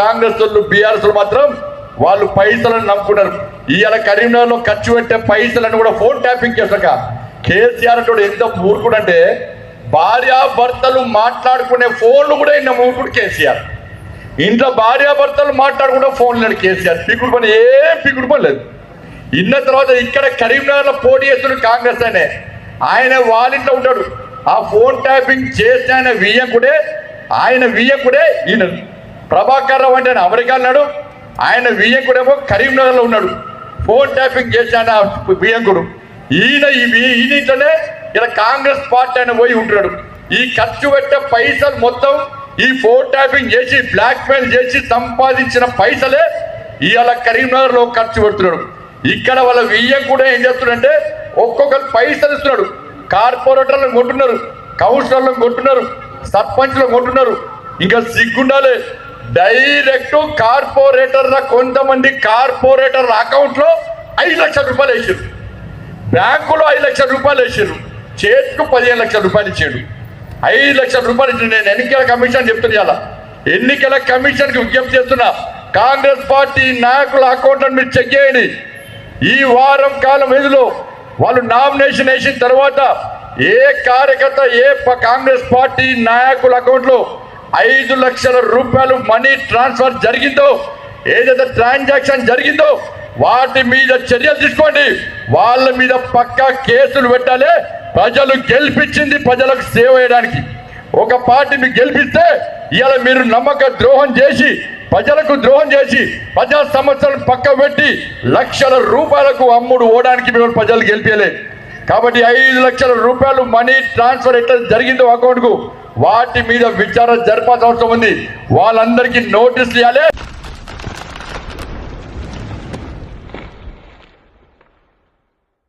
కాంగ్రెస్ వాళ్ళు బీఆర్ఎస్ మాత్రం వాళ్ళు పైసలను నమ్ముకున్నారు ఇవాళ కరీంనగర్లో ఖర్చు పెట్టే పైసలను కూడా ఫోన్ ట్యాపింగ్ చేశాక కేసీఆర్ అంటే ఎంత మూర్ఖుడంటే భార్యాభర్తలు మాట్లాడుకునే ఫోన్లు కూడా ఇన్న మూర్ఖుడు కేసీఆర్. ఇంట్లో భార్యాభర్తలు మాట్లాడుకుంటే ఫోన్లు లేడు కేసీఆర్. పిగుడు పని ఏం పిగుడు పని లేదు. ఇన్న తర్వాత ఇక్కడ కరీంనగర్లో పోటీ చేస్తున్నాడు కాంగ్రెస్ అనే ఆయన వాళ్ళింట్లో ఉంటాడు. ఆ ఫోన్ ట్యాపింగ్ చేసిన ఆయన వియ్యంకుడే ఆయన వియ్యంకుడే ఈయన. ప్రభాకర్ రావు అంటే ఆయన అమెరికా ఉన్నాడు ఆయన వియంకుడేమో కరీంనగర్లో ఉన్నాడు. ఫోన్ ట్యాపింగ్ చేసిన ఆ వియంకుడు ఈయన ఇంట్లోనే ఇలా కాంగ్రెస్ పార్టీ ఆయన పోయి ఉంటున్నాడు. ఈ ఖర్చు పెట్టే పైసలు మొత్తం ఈ ఫోన్ ట్యాపింగ్ చేసి బ్లాక్మెయిల్ చేసి సంపాదించిన పైసలే ఇవాళ కరీంనగర్లో ఖర్చు పెడుతున్నాడు. ఇక్కడ వాళ్ళ వియ్యం కూడా ఏం చేస్తున్నాడంటే ఒక్కొక్కరు పైసలు ఇస్తున్నాడు. కార్పొరేటర్లను కొంటున్నారు కౌన్సిలర్లను కొంటున్నారు సర్పంచ్లను కొంటున్నారు ఇంకా సిగ్గుండాలి. డైరెక్ట్ కార్పొరేటర్ల కొంతమంది కార్పొరేటర్ల అకౌంట్లో ఐదు లక్షల రూపాయలు వేసారు బ్యాంకులో ఐదు లక్షల రూపాయలు వేసారు చేతికి పదిహేను లక్షల రూపాయలు ఇచ్చాడు. ఐదు లక్షల రూపాయలు ఇచ్చాడు నేను ఎన్నికల కమిషన్ చెప్తున్నా ఇలా ఎన్నికల కమిషన్కి విజ్ఞప్తి చేస్తున్నా. కాంగ్రెస్ పార్టీ నాయకుల అకౌంట్లను మీరు చెక్ చేయండి. ఈ వారం కాలం వ్యధిలో వాళ్ళు నామినేషన్ వేసిన తర్వాత ఏ కార్యకర్త ఏ ప- కాంగ్రెస్ పార్టీ నాయకుల అకౌంట్లో ఐదు లక్షల రూపాయలు మనీ ట్రాన్స్ఫర్ జరిగిందో ఏదైతే ట్రాన్సాక్షన్ జరిగిందో వాటి మీద చర్యలు తీసుకోండి. వాళ్ళ మీద పక్కా కేసులు పెట్టాలి. ప్రజలు గెలిపించింది ప్రజలకు సేవ చేయడానికి. ఒక పార్టీ గెలిపిస్తే ఇవాళ మీరు నమ్మక ద్రోహం చేసి ప్రజలకు ద్రోహం చేసి ప్రజా సమస్యలను పక్క పెట్టి లక్షల రూపాయలకు అమ్ముడు ఓడానికి మేము ప్రజలు గెలిపించలే కాబట్టి ఐదు లక్షల రూపాయలు మనీ ట్రాన్స్ఫర్ ఎట్లా జరిగిందో అకౌంట్కు వాటి మీద విచారణ జరపాల్సిన అవసరం ఉంది. వాళ్ళందరికీ నోటీసులు ఇవ్వాలి.